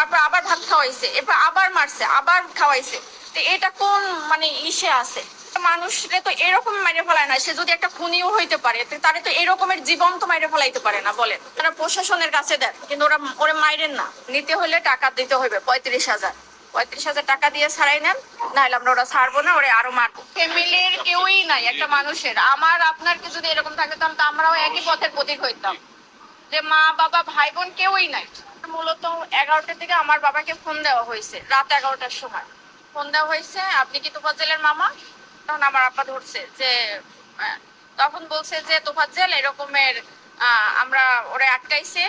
তারপর আবার ভাত খাওয়াইছে, এরপর আবার মারছে, আবার খাওয়াইছে। তো এটা কোন মানে ইসে আছে? মানুষরে তো এরকম মাইরে ফেলায় না, সে যদি একটা খুনিও হইতে পারে তারে তো এরকমের জীবন তো মাইরে ফেলাইতে পারে না, বলেন। তারা প্রশাসনের কাছে দেন, কিন্তু ওরা ওরা মাইরেন না। নিতে হলে টাকা দিতে হবে পঁয়ত্রিশ হাজার। পঁয়ত্রিশ হাজার টাকা দিয়ে ছাড়াই নেন, নাহলে আমরা ওরা ছাড়বো না, ওরা আরও মারবো। ফ্যামিলির কেউই নাই একটা মানুষের। আমার আপনার কি যদি এরকম থাকে তো আমরাও একই পথের প্রতীক হইতাম। যে মা, বাবা, ভাই, বোন কেউই নাই। মূলত এগারোটার দিকে আমার বাবাকে ফোন দেওয়া হয়েছে, রাত এগারোটার সময়। ফোন দেওয়া হয়েছে, আপনি কি তোফাজ্জেলের মামা? তখন আমার আপা ধরছে যে তখন বলছে যে, তোফাজ্জেল এরকমের আমরা ওরে আটকাইছে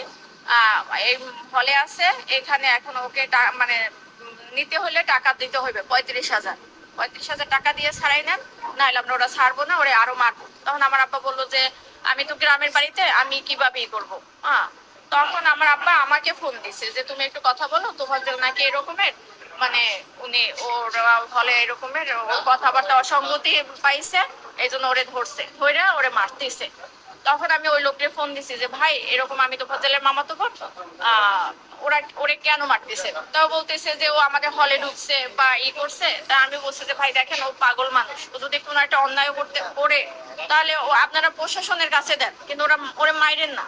এই হলে আছে, এখানে এখন ওকে মানে নিতে হলে টাকা দিতে হবে পঁয়ত্রিশ হাজার। পঁয়ত্রিশ হাজার টাকা দিয়ে ছাড়াই নেন, নাহলে আমরা ওরা ছাড়বো না, ওরে আরও মারবো। তখন আমার আব্বা বলল যে, আমি তো গ্রামের বাড়িতে, আমি কীভাবে করব? হ্যাঁ। আমার আব্বা আমাকে ফোন দিছে যে, তুমি একটু কথা বলো, তোমার জন্য নাকি এরকমের? মানে উনি ওর হলে এরকমের ওর কথাবার্তা অসঙ্গতি পাইছে এই জন্য ওরে ধরছে ধরে ওরে মারতেছে। তখন আমি ওই লোককে ফোন দিছি যে, ভাই, এরকম আমি তো ফজলের মামা তো বোন ওরা, ওরে কেন মারতেছে? তাও বলতেছে যে, ও আমাদের হলে ঢুকছে বা ই করছে। তা আমি বলছি যে, ভাই, দেখেন, ও পাগল মানুষ। ও যদি কোনো একটা অন্যায় করতে, করে, তাহলে ও আপনারা প্রশাসনের কাছে দেন, কিন্তু ওরা, ওরে মাইরেন না।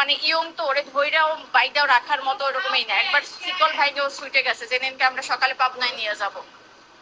মানে ইয়ং তো ওরে ধৈরাও বাইকটাও রাখার মতো ওরকমই না। একবার শিকল ভাইকেও ছুটে গেছে যে দিনকে আমরা সকালে পাবনায় নিয়ে যাব।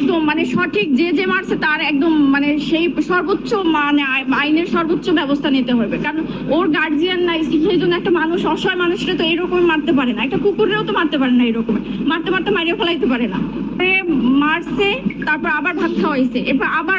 একদম মানে সঠিক যে যে মারছে তার একদম মানে সেই সর্বোচ্চ মানে আইনের সর্বোচ্চ ব্যবস্থা নিতে হবে। কারণ ওর গার্জিয়ান নাই, সেই জন্য একটা মানুষ, অসহায় মানুষরা তো এরকম মারতে পারে না। একটা কুকুরেরও তো মারতে পারে না এরকম। মারতে মারতে মারিয়ে ফেলাইতে পারে না। মারছে, তারপর আবার ভাত খাওয়াইছে। এরপর আবার